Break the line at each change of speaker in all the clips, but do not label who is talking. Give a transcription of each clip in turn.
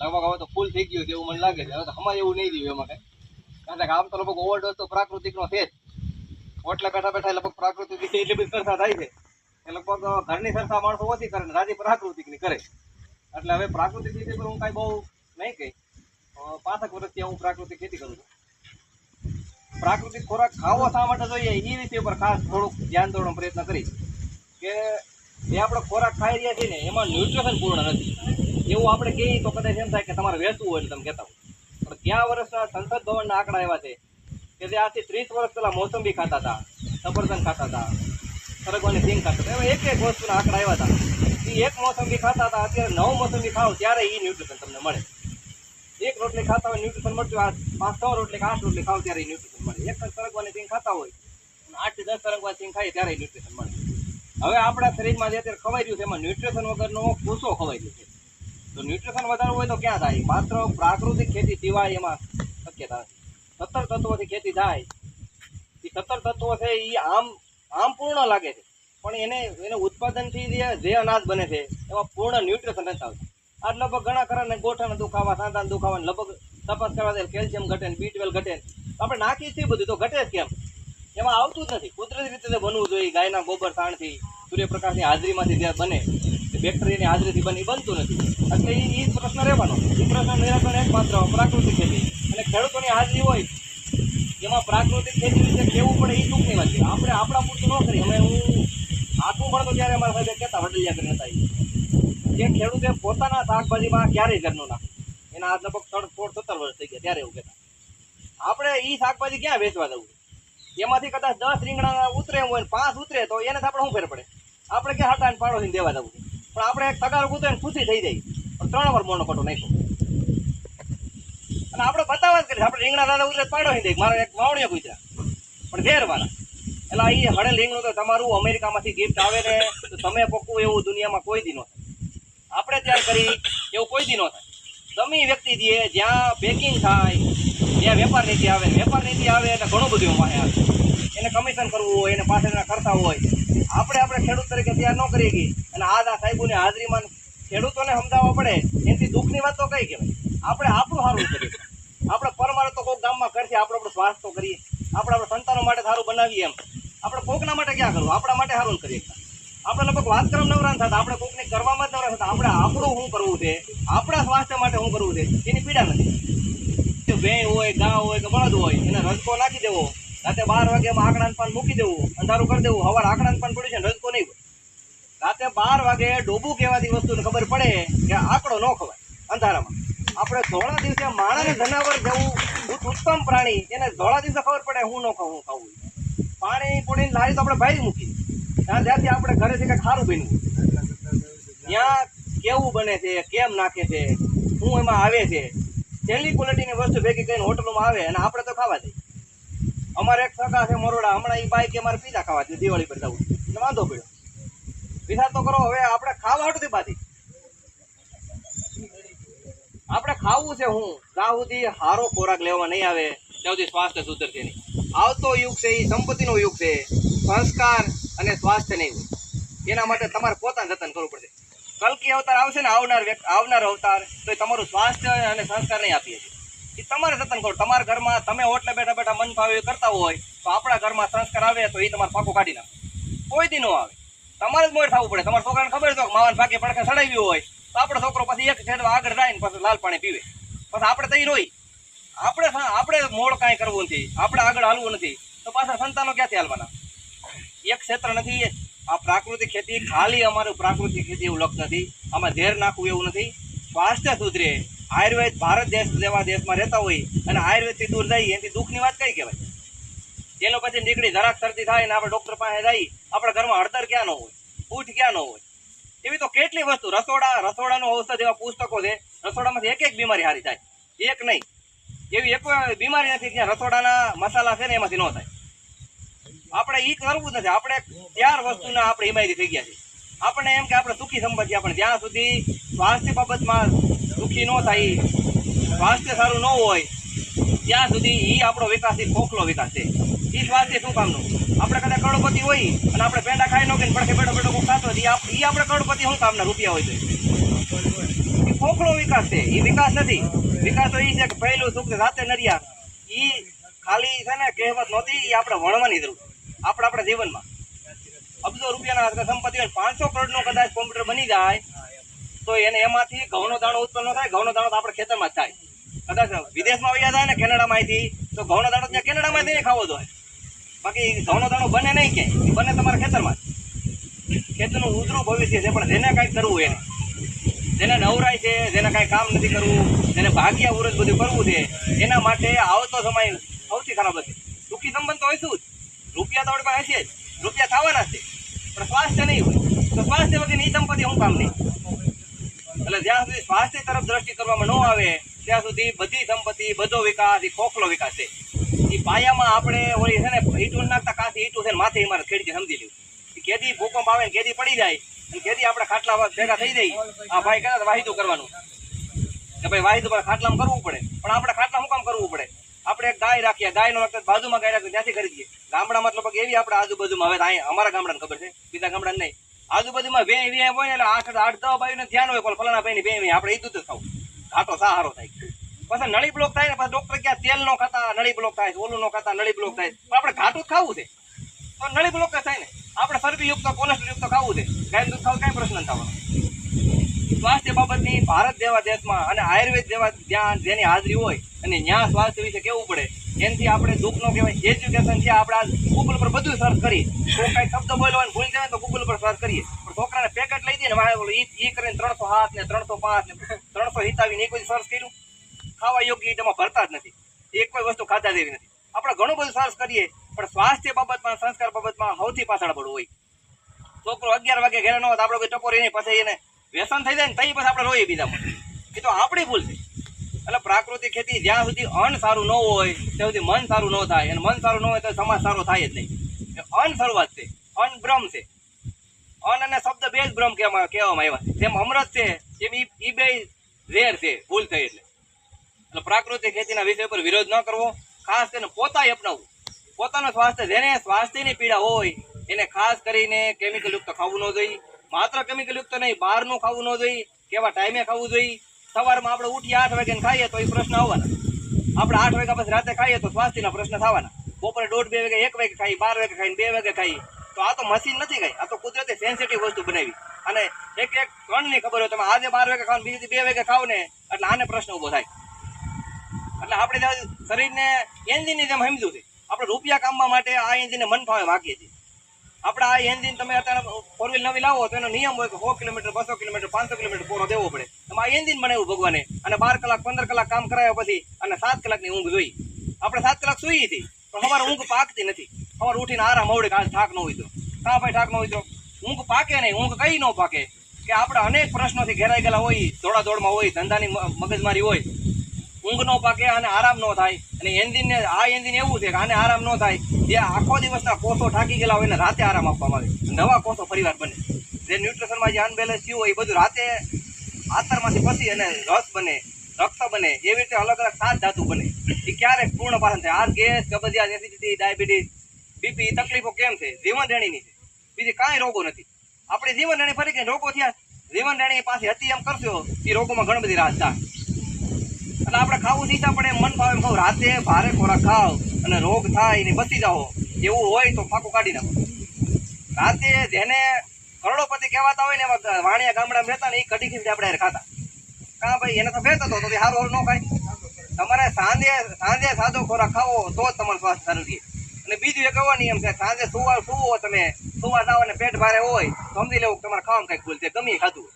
લગભગ હવે તો ફૂલ થઈ ગયું છે એવું મને લાગે છે. હવે તો હમણાં એવું નહીં રહ્યું એમાં કઈ. કારણ કે આમ તો લગભગ ઓવરડોઝ તો પ્રાકૃતિકનો છે જ. ઓટલા બેઠા બેઠા લગભગ પ્રાકૃતિક એટલી બધી સરસા થાય છે. કે લગભગ ઘરની સરસા માણસો ઓછી કરે ને રાજી પ્રાકૃતિકની કરે. એટલે હવે પ્રાકૃતિક રીતે પણ હું કાંઈ બહુ નહીં કહી. પાંસઠ વર્ષથી હું પ્રાકૃતિક ખેતી કરું છું. પ્રાકૃતિક ખોરાક ખાવો શા માટે જોઈએ? એ રીતે ઉપર ખાસ થોડુંક ધ્યાન દોડવાનો પ્રયત્ન કરીશ. કે જે આપણે ખોરાક ખાઈ રહ્યા છીએ ને, એમાં ન્યુટ્રિશન પૂર્ણ નથી. એવું આપણે કહીએ તો કદાચ એમ થાય કે તમારે વેચવું હોય એટલે તમે કહેતા હો પણ ત્યાં વર્ષના સંસદ ભવનના આંકડા એવા છે કે જે આજથી ત્રીસ વર્ષ પહેલાં મોસંબી ખાતા હતા, સફરજન ખાતા હતા, સરગવાની સિંગ ખાતા હતા. એવા એક એક વસ્તુના આંકડા આવ્યા હતા. એ એક મોસંબી ખાતા હતા, અત્યારે નવ મોસંબી ખાવ ત્યારે એ ન્યુટ્રિશન તમને મળે. એક રોટલી ખાતા હોય ન્યુટ્રિશન મળતું આ પાંચ છ રોટલી આઠ રોટલી ખાવ ત્યારે ન્યુટ્રિશન મળે. એક સરગવાની સિંગ ખાતા હોય, અને આઠ દસ સરગવાની સિંગ ખાય ત્યારે ન્યુટ્રિશન મળે. હવે આપણા શરીરમાં જે અત્યારે ખવાઈ રહ્યું છે, એમાં ન્યુટ્રિશન વગરનો ભૂસો ખવાઈ રહ્યું છે. તો ન્યુટ્રિશન વધારવું હોય તો ક્યાં થાય? માત્ર પ્રાકૃતિક ખેતી સિવાય એમાં શક્યતા સત્તર તત્વોથી ખેતી થાય. એ સત્તર તત્વો છે એ આમ આમ પૂર્ણ લાગે છે. પણ એને એને ઉત્પાદનથી જે અનાજ બને છે, એમાં પૂર્ણ ન્યુટ્રિશન નથી આવતું. આ લગભગ ઘણા ખરા ને ગોઠાના દુખાવા, સાંધાના દુખાવા લગભગ તપાસ કરવા કેલ્શિયમ ઘટે બી ટ્વેલ્વ ઘટે આપણે નાખીએ છીએ બધું તો ઘટે જ કેમ? એમાં આવતું જ નથી. કુદરતી રીતે બનવું જોઈએ. ગાયના ગોબર, સાણથી સૂર્યપ્રકાશની હાજરીમાંથી જે બને બેક્ટેરિયાની હાજરીથી બની બનતું નથી. એટલે એ જ પ્રશ્ન રહેવાનો. એ પ્રશ્ન નિરાકરણ એકમાત્ર પ્રાકૃતિક ખેતી. અને ખેડૂતોની હાજરી હોય, એમાં પ્રાકૃતિક ખેતી વિશે કહેવું પડે એ દુઃખની વાત છે. આપણે આપણા પૂરતું ન કરીએ. અમે હું આઠમું ભણતો ત્યારે અમારા સાહેબ કહેતા વડલિયા કરીને હતા કે ખેડૂતે પોતાના શાકભાજીમાં ક્યારેય ઘરનું નાખ્યું એના આજ લગભગ ત્રણ સોળ, સત્તર વર્ષ થઈ ગયા, ત્યારે એવું કહેતા. આપણે એ શાકભાજી ક્યાં વેચવા જવું? એમાંથી કદાચ દસ રીંગણા ઉતરે હોય પાંચ ઉતરે તો એને આપણે શું ફેર પડે? આપણે ક્યાં હટા પાડોશીને દેવા જવું? પણ આપણે એક તગાર ને ખુશી થઈ જાય. પણ ત્રણ વાર મોનો કટો નાખ્યો. અને આપણે બતાવવા જ કરીએ, આપણે રીંગણા દાદા ઉતરે પાડો પાડોશી દે મારા એક વાવણીઓ કૂતરા પણ ઘેર વાળા એટલે ઈ હળે રીંગણું તો તમારું અમેરિકામાંથી ગિફ્ટ આવે ને, તો તમે પકવું એવું દુનિયામાં કોઈ દી ન થાય. આપણે ત્યાર કરી એવું કોઈ દી ન થાય. ગમે વ્યક્તિ દે જ્યાં બેકિંગ થાય, જ્યાં વેપાર નીતિ આવે, વેપાર નીતિ આવે એટલે ઘણું બધું એમાં આવે. એને કમિશન કરવું હોય, એને પાછળના ખર્ચા હોય. આપણે આપણે ખેડૂત તરીકે ત્યાં ન કરીએ ગઈ અને આ આ સાહેબોની હાજરીમાં ખેડૂતોને સમજાવવા પડે. એનાથી દુઃખની વાત તો કઈ કહેવાય? આપણે આપણું સારું કરીએ. આપણે પરમારે તો કોઈક ગામમાં કરશે આપણે આપણું સ્વાસ્થ્ય તો કરીએ. આપણે આપણા સંતાનો માટે સારું બનાવીએ એમ. આપણે કોકના માટે ક્યાં કરવું? આપણા માટે સારું કરીએ. આપણે લગભગ વાત કરવા નવરા ન થતા. આપણે કોકને કરવામાં જ નવરા થતા. આપણે આપણું શું કરવું છે? આપણા સ્વાસ્થ્ય માટે શું કરવું છે? એની પીડા નથી. ભેં હોય, ગાં હોય કે બળદ હોય, એને રજકો નાખી દેવો. રાતે બાર વાગ્યામાં આંકડા પાન મૂકી દેવું, અંધારું કરી દેવું, હવાર આંકડા પાન પડ્યું છે રજકો નહીં રાતે બાર વાગે ડોબું કહેવાતી વસ્તુને ખબર પડે કે આંકડો ન ખવાય અંધારામાં. આપણે ધોળા દિવસે માણસ જનાવર જેવું ઉત્તમ પ્રાણી, એને ધોળા દિવસે ખબર પડે હું ન ખાઉં, હું ખાવું પાણી પૂડીને લારી તો આપણે ભાઈ મૂકી ત્યાં ત્યાંથી આપણે ઘરેથી કંઈક સારું બન્યું ત્યાં કેવું બને છે, કેમ નાખે છે શું એમાં આવે છે. છેલ્લી ક્વોલિટીની વસ્તુ ભેગી કરીને હોટલોમાં આવે અને આપણે તો ખાવા દઈએ અમારે એક સગા છે મરોડા. હમણાં એ બાઈક અમારે પીઝા ખાવા છે, દિવાળી પર જવું. એટલે વાંધો પડ્યો. વિચાર તો કરો, હવે આપણે ખાવા હાટુથી બાથી આપણે ખાવું છે હું. ત્યાં સુધી સારો ખોરાક લેવા નહીં આવે, ત્યાં સુધી સ્વાસ્થ્ય સુધરશે નહીં. આવતો યુગ છે એ સંપત્તિનો યુગ છે. સંસ્કાર અને સ્વાસ્થ્ય નહીં હોય. એના માટે તમારે પોતાને જતન કરવું પડશે. કલકી અવતાર આવશે ને, આવનાર આવનાર અવતાર, તો એ તમારું સ્વાસ્થ્ય અને સંસ્કાર નહીં આપીએ એ તમારે જતન કરો. તમારા ઘરમાં તમે ઓટલે બેઠા બેઠા મન ફાવે કરતા હોય, તો આપણા ઘરમાં સંસ્કાર આવે તો એ તમારે પાકો કાઢી નાખે. કોઈ દી ન આવે. તમારે જ મોર થવું પડે. તમારા છોકરાને ખબર છે કે માવાને ભાગે પડખે ચડાવ્યું હોય, તો આપણો છોકરો પછી એક છેડવા આગળ જાય ને પછી લાલ પાણી પીવે. પછી આપણે તઈ રોઈ. આપણે આપણે મોડ કાંઈ કરવું નથી. આપણે આગળ હાલવું નથી. તો પાછા સંતાનો ક્યાંથી હાલવાના? એક ક્ષેત્ર નથી આ પ્રાકૃતિક ખેતી ખાલી અમારું પ્રાકૃતિક ખેતી એવું લક્ષ નથી. આમાં ઝેર નાખવું એવું નથી. સ્વાસ્થ્ય સુધરે. આયુર્વેદ ભારત દેશ જેવા દેશમાં રહેતા હોય અને આયુર્વેદથી દૂર જઈએ એની દુઃખની વાત કઈ કહેવાય? એનો પછી નીકળી જરાક શરદી થાય ને આપણે ડૉક્ટર પાસે જઈ આપણા ઘરમાં હળદર ક્યાં ન હોય પૂઠ ક્યાં ન હોય? એવી તો કેટલી વસ્તુ, રસોડા, રસોડાનું ઔષધ એવા પુસ્તકો છે, રસોડામાંથી એક એક બીમારી હારી થાય. એક નહીં. એવી એક બીમારી નથી જ્યાં રસોડાના મસાલા છે ને એમાંથી ન થાય. આપણે એ કરવું જ નથી. આપણે ત્યાર વસ્તુના આપણે હિમાયતી થઈ ગયા છે આપણે એમ કે આપણે સુખી સંપત્તિ આપણે જ્યાં સુધી સ્વાસ્થ્ય બાબતમાં સુખી ન થાય સ્વાસ્થ્ય સારું ન હોય ત્યાં સુધી એ આપણો વિકાસ એ ખોખલો વિકાસ છે. એ સ્વાસ્થ્ય શું કામનું? આપણે કદાચ કરોડપતિ હોય અને આપણે પેંડા ખાઈ ન કે પડખે બેઠો બેઠો કોઈ ખાતો હોય, એ આપણે કરોડપતિ શું કામના રૂપિયા હોય તો? એ ખોખલો વિકાસ છે. એ વિકાસ નથી. વિકાસ તો એ છે કે પહેલું સુખ સાથે નરિયા એ ખાલી છે ને કહેવત નહોતી એ આપણે વણવાની જરૂર. આપણે આપણા જીવનમાં. અબજો રૂપિયાના સંપત્તિ પાંચસો કરોડનો કદાચ કોમ્પ્યુટર બની જાય, તો એને એમાંથી ઘઉંનો દાણો ઉત્પન્ન થાય, ઘઉંનો દાણો તો આપણે ખેતરમાં થાય. કદાચ વિદેશમાં વયા જાય ને કેનેડામાંથી, તો ઘઉંનો દાણો ત્યાં કેનેડામાંથી નહીં ખાવો જોઈએ બાકી ઘઉંનો દાણો બને નહીં કે બને તમારા ખેતરમાં ખેતરનું ઉજળું ભવિષ્ય છે, પણ જેને કાંઈક કરવું એને. જેને નવરાય છે, જેને કાંઈ કામ નથી કરવું, જેને ભાગ્યા ઉરજ બધું કરવું છે, એના માટે આવતો સમય સૌથી ખરાબ હશે. સુખી સંબંધ તો હોય શું રૂપિયા તો આપણી પાસે હશે જ. રૂપિયા થવાના છે. પણ સ્વાસ્થ્ય નહીં હોય. તો સ્વાસ્થ્ય વગરની સંપત્તિ હું કામ નહીં એટલે જ્યાં સુધી સ્વાસ્થ્ય તરફ દ્રષ્ટિ કરવામાં ન આવે, ત્યાં સુધી બધી સંપત્તિ, બધો વિકાસ એ ખોખલો વિકાસ છે. એ પાયામાં આપણે ઓલી છે ને, ઈટું નાખતા, કાંથી ઈટું છે ને, માથે મારે ખેડતી સમજી લ્યું. ઈ કેદી ભૂકંપ આવે ને, કેદી પડી જાય, અને કેદી આપણે ખાટલા ભેગા થઈ જાય, આ ભાઈ કદાચ વાહિદું કરવાનું. કે ભાઈ વાહિદું પર ખાટલામાં કરવું પડે. પણ આપણે ખાટલા શું કામ કરવું પડે? આપણે એક ગાય રાખીએ, ગાયનો વખત બાજુમાં ગાય રાખીએ, ત્યાંથી કરી ગામડામાં લગભગ એવી આપણે આજુબાજુમાં, હવે અહીંયા અમારા ગામડાને ખબર છે, બીજા ગામડાને નહીં. આજુબાજુમાં બે એવી હોય ને, એટલે આઠ આઠ દસ બાયું ધ્યાન હોય, પણ ફલાણા ભાઈ બે એવી, આપણે એ દૂધ ખાવું. ઘાટો સહારો થાય. પછી નળી બ્લોક થાય ને, પછી ડોક્ટર ક્યાં તેલ નો ખાતા, નળી બ્લોક થાય, ઓલું નો ખાતા, નળી બ્લોક થાય. પણ આપણે ઘાટું ખાવું છે. તો નળી બ્લોક થાય ને. આપણે ચરબી યુક્ત યુક્ત ખાવું છે. ગાયનું દૂધ ખાવું, કઈ પ્રશ્ન થવાનો. સ્વાસ્થ્ય બાબતની ભારત જેવા દેશમાં અને આયુર્વેદ જેવા જ્યાં જેની હાજરી હોય, અને ત્યાં સ્વાસ્થ્ય વિશે કેવું પડે એનાથી આપણે દુઃખ નો કહેવાય એજ્યુકેશન છે. આપણે ગૂગલ પર બધું સર્ચ કરીએ તો કાંઈ શબ્દ બોલવાનો ને ભૂલી જાય તો ગૂગલ પર સર્ચ કરીએ. પણ છોકરાને પેકેટ લઈ દઈએ ને મારે બોલો એ કરીને ત્રણસો હાથ ને ત્રણસો પાંચ ને ત્રણસો હિતાવી ને એ કોઈ સર્ચ કર્યું. ખાવા યોગ્ય ઈટમાં ભરતા જ નથી. એક કોઈ વસ્તુ ખાધા જેવી નથી. આપણે ઘણું બધું સર્ચ કરીએ, પણ સ્વાસ્થ્ય બાબતમાં, સંસ્કાર બાબતમાં સૌથી પાછળ પડવું હોય. છોકરો અગિયાર વાગે ઘરે ન હોય આપણે કોઈ ટકોરી નહીં, પછી એને વ્યસન થઈ જાય ને તઈ પછી આપણે રોઈએ બીજામાં. એ તો આપણી ભૂલ છે. એટલે પ્રાકૃતિક ખેતી જ્યાં સુધી અન્ન સારું ન હોય, ત્યાં સુધી મન સારું ન થાય. અને મન સારું ન હોય તો સમાજ સારો થાય જ નહીં. અન્ન શરૂઆત છે. અન્ન ભ્રમ છે. અન્ન અને શબ્દ બે જ ભ્રમ કહેવામાં કહેવામાં આવ્યા જેમ અમૃત છે તેમ ઈ બે ઝેર છે, ભૂલ થઈ એટલે. એટલે પ્રાકૃતિક ખેતીના વિષય પર વિરોધ ન કરવો. ખાસ કરીને પોતાએ અપનાવવું. પોતાનું સ્વાસ્થ્ય, જેને સ્વાસ્થ્યની પીડા હોય, એને ખાસ કરીને કેમિકલ યુક્ત ખાવું ન જોઈએ. માત્ર કેમિકલ યુક્ત નહીં, બહારનું ખાવું ન જોઈએ. કેવા ટાઈમે ખાવું જોઈએ. સવારમાં આપણે ઉઠી આઠ વાગે ખાઈએ તો એ પ્રશ્ન આવવાના. આપણે આઠ વાગ્યા પછી રાતે ખાઈએ તો સ્વાસ્થ્યના પ્રશ્ન થવાના. બપોરે દોઢ, બે વાગે, એક વાગે ખાઈ બાર વાગે ખાઈને બે વાગે ખાઈ તો આ તો મશીન નથી ખાઈ આ તો કુદરતી સેન્સિટિવ વસ્તુ બનાવી. અને એક એક કણની ખબર હોય તમે આજે બાર વાગે ખાવ બીજી બે વાગે ખાવ ને એટલે આને પ્રશ્ન ઊભો થાય. એટલે આપણે શરીરને એન્જિનની જેમ સમજ્યું છે. આપણે રૂપિયા કામવા માટે આ એન્જિનને મન ફાવે વાંકીએ છીએ. આપણે આ એન્જિન તમે અત્યારે ફોર વ્હીલ નવી લાવો તો એનો નિયમ હોય કે સો કિલોમીટર, બસો કિલોમીટર, પાંચસો કિલોમીટર પૂરો દેવો પડે. તમે આ એન્જિન બનાવ્યું ભગવાને. અને બાર કલાક, પંદર કલાક કામ કરાવ્યા પછી અને સાત કલાકની ઊંઘ જોઈ. આપણે સાત કલાક સુઈ હતી, પણ અમારે ઊંઘ પાકતી નથી. અમારે ઉઠીને આરામ આવડે કે આજ થાક ન હોય તો. કા ભાઈ થાક ન હોય તો? ઊંઘ પાકે નહીં, ઊંઘ કઈ ન પાકે. કે આપણે અનેક પ્રશ્નોથી ઘેરાઈ ગયેલા હોય, દોડાદોડમાં હોય, ધંધાની મગજમારી હોય. ઊંઘ ન પાકે અને આરામ ન થાય. અને એન્જિનને, આ એન્જિન એવું છે કે આને આરામ ન થાય. જે આખો દિવસના કોષો ઠાકી ગયેલા હોય ને રાતે આરામ આપવામાં આવે. નવા કોષો ફરીવાર બને. જે ન્યુટ્રિશનમાં જે અનબેલેન્સ થયું હોય એ બધું રાતે આતરમાંથી ફસી અને રસ બને, રક્ત બને, એવી રીતે અલગ અલગ સાત ધાતુ બને. એ ક્યારેક પૂર્ણ પાસન થાય? આ ગેસ કબજિયાત એસિડિટી ડાયાબિટીસ, બીપી તકલીફો કેમ છે? જીવન રેણીની છે. બીજી કાંઈ રોગો નથી. આપણે જીવન રેણી ફરી કે રોગો થયા? જીવન રેણી પાસે હતી એમ કરશો, એ રોગોમાં ઘણી બધી રાહત થાય. એટલે આપણે ખાવું સીધા પડે મન ભાવે એમ ખાવ રાતે ભારે ખોરાક ખાવ અને રોગ થાય ને બચી જાઓ. એવું હોય તો ફાંકું કાઢી નાખો. રાતે જેને કરોડોપતિ કહેવાતા હોય ને એવા વાણિયા ગામડામાં રહેતા ને એ કઢી ખીચડી આપણે ખાતા. કા ભાઈ એને તો ભેતો હતો તો સારું ન ખાય. તમારે સાંજે સાંજે સાદો ખોરાક ખાવો તો જ તમારું સ્વાસ્થ્ય સારું રહે. અને બીજું એ કહેવા નિયમ છે, સાંજે સુવા, સુવો તમે, સુવા જાવ અને પેટ ભારે હોય સમજી લેવું તમારે ખાવામાં કંઈક ભૂલ છે, ગમે ખાધું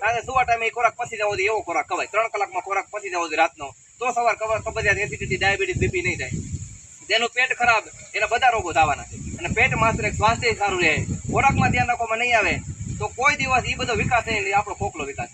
હોય સાંજે સુવા ટાઈમે ખોરાક પસી જવો જોઈએ, એવો ખોરાક ખવાય ત્રણ કલાકમાં ખોરાક પસી જવો રાતનો. તો સવાર ખબર કબજિયાત એસિડિટી ડાયાબિટીસ, બીપી નહીં થાય. જેનું પેટ ખરાબ, એના બધા રોગો થવાના છે. અને પેટ માત્ર એક સ્વાસ્થ્ય સારું રહે. ખોરાકમાં ધ્યાન રાખવામાં નહીં આવે, તો કોઈ દિવસ એ બધો વિકાસ નહીં આપણો ખોખલો વિકાસ